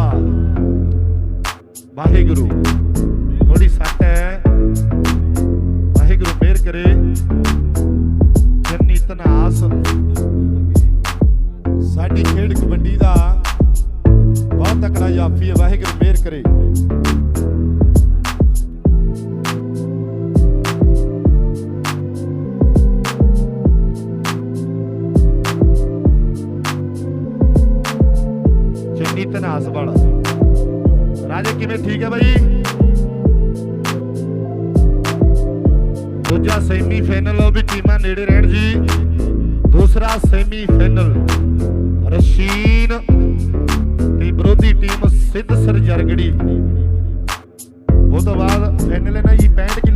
ਧੰਨਵਾਦ ਵਾਹਿਗੁਰੂ ਥੋੜੀ ਸੱਟ ਹੈ। ਵਾਹਿਗੁਰੂ ਮਿਹਰ ਕਰੇ। ਜੰਨੀ ਤਨਾਸ ਸਾਡੀ ਖੇਡ ਕਬੱਡੀ ਦਾ ਬਹੁਤ ਤਕੜਾ ਜਾਫੀ ਹੈ। ਵਾਹਿਗੁਰੂ ਮਿਹਰ ਕਰੇ। ਚੰਨੀ ਤਨਾਸ ਰਾਜੇ, ਕਿਵੇਂ ਠੀਕ ਹੈ ਬਾਈ? ਦੂਜਾ ਸੈਮੀ ਫਾਈਨਲ ਉਹ ਵੀ ਟੀਮਾਂ ਨੇੜੇ ਰਹਿਣ ਜੀ। ਦੂਸਰਾ ਸੈਮੀ ਫਾਈਨਲ ਰਸ਼ੀਨ ਤੇ ਵਿਰੋਧੀ ਟੀਮ ਸਿੱਧ ਸਰਜਰਗੜੀ ਉਹ ਤੋਂ ਬਾਅਦ ਫਾਈਨਲ ਹੈ ਨਾ ਜੀ 65